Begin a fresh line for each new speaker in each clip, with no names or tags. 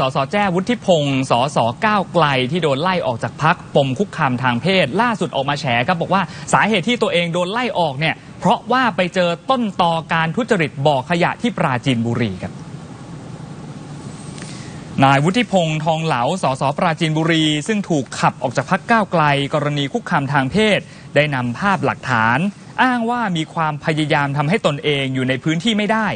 สสแจ้วุฒิพงศ์สสก้าวไกลที่โดนไล่ออกจากพักปมคุกคามทางเพศ ล่าสุดออกมาแฉครับบอกว่าสาเหตุที่ตัวเองโดนไล่ออกเนี่ย เพราะว่าไปเจอต้นตอการทุจริตบ่อขยะที่ปราจีนบุรีครับนายวุฒิพงศ์ทองเหลา สสปราจีนบุรี ซึ่งถูกขับออกจากพักก้าวไกล กรณีคุกคามทางเพศ ได้นำภาพหลักฐาน อ้างว่ามีความพยายามทำให้ตนเองอยู่ในพื้นที่ไม่ได้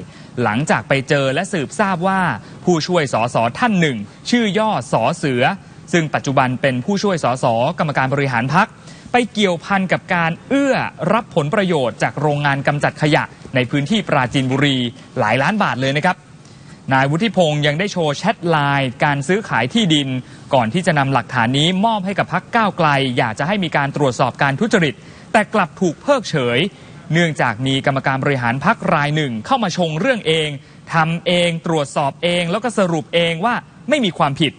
หลังจากไปเจอและสืบทราบว่าผู้ช่วยสสท่านหนึ่ง ชื่อย่อสอเสือ ซึ่งปัจจุบันเป็นผู้ช่วยสสกรรมการบริหารพักไปเกี่ยวพันกับการเอื้อรับผลประโยชน์จากโรงงานกำจัดขยะ ในพื้นที่ปราจีนบุรีหลายล้านบาทเลยนะครับนายวุฒิพงศ์ยังได้โชว์แชทไลน์การซื้อขายที่ดิน ก่อนที่จะนำหลักฐานนี้มอบให้กับพักก้าวไกล อยากจะให้มีการตรวจสอบการทุจริต แต่กลับถูกเพิกเฉย เนื่องจากมีกรรมการบริหารพักรายหนึ่งเข้ามาชงเรื่องเองทำเองตรวจสอบเอง แล้วก็สรุปเองว่าไม่มีความผิด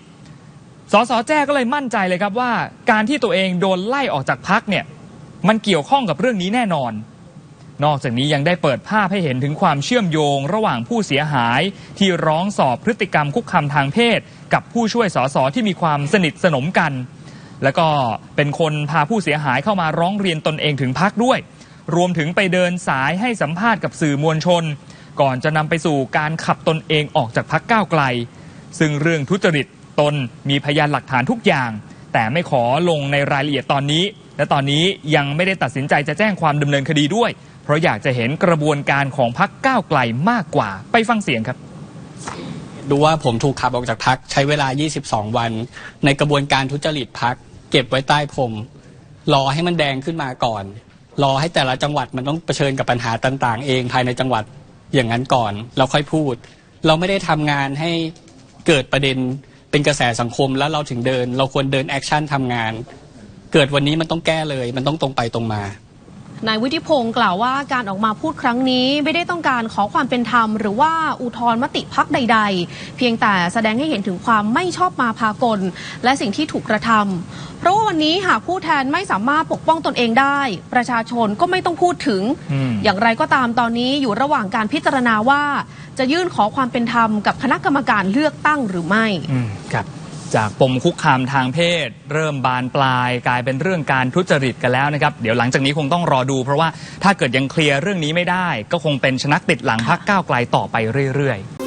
สสแจ้ก็เลยมั่นใจเลยครับว่าการที่ตัวเองโดนไล่ออกจากพักเนี่ยมันเกี่ยวข้องกับเรื่องนี้แน่นอน นอกจากนี้ยังได้เปิดภาพให้เห็นถึงความเชื่อมโยงระหว่างผู้เสียหายที่ร้องสอบพฤติกรรมคุกคามทางเพศ กับผู้ช่วยสสที่มีความสนิทสนมกัน แล้วก็เป็นคนพาผู้เสียหายเข้ามาร้องเรียนตนเองถึงพักด้วย รวมถึงไปเดินสายให้สัมภาษณ์กับสื่อมวลชน ก่อนจะนำไปสู่การขับตนเองออกจากพักก้าวไกล ซึ่งเรื่องทุจริตตนมีพยานหลักฐานทุกอย่าง แต่ไม่ขอลงในรายละเอียดตอนนี้ และตอนนี้ยังไม่ได้ตัดสินใจจะแจ้งความดำเนินคดีด้วย เพราะอยากจะเห็นกระบวนการของพักก้าวไกลมากกว่าไปฟังเสียงครับ
ดูว่าผมถูกขับออกจากพักใช้เวลา 22 วัน ในกระบวนการทุจริตพักเก็บไว้ใต้ผมรอให้มันแดงขึ้นมาก่อน รอให้แต่ละจังหวัดมันต้องเผชิญกับปัญหาต่าง ๆ เองภายในจังหวัดอย่างนั้นก่อน เราค่อยพูด เราไม่ได้ทำงานให้เกิดประเด็นเป็นกระแสสังคมแล้วเราถึงเดิน เราควรเดินแอคชั่นทำงาน เกิดวันนี้มันต้องแก้เลย มันต้องตรงไปตรงมา
นายวุฒิพงศ์กล่าวว่าการออกมาพูดครั้งนี้ไม่ได้ต้องการขอความเป็นธรรม หรือว่าอุทธรณ์มติพักใด ๆ เพียงแต่แสดงให้เห็นถึงความไม่ชอบมาพากล และสิ่งที่ถูกกระทำเพราะว่าวันนี้หากผู้แทนไม่สามารถปกป้องตนเองได้ ประชาชนก็ไม่ต้องพูดถึง
อืม
อย่างไรก็ตามตอนนี้อยู่ระหว่างการพิจารณาว่า จะยื่นขอความเป็นธรรมกับคณะกรรมการเลือกตั้งหรือไม่
อืมครับ จากปมคุกคามทางเพศ เริ่มบานปลาย กลายเป็นเรื่องการทุจริตกันแล้วนะครับ เดี๋ยวหลังจากนี้คงต้องรอดู เพราะว่าถ้าเกิดยังเคลียร์เรื่องนี้ไม่ได้ ก็คงเป็นชนักติดหลังพักก้าวไกลต่อไปเรื่อยๆ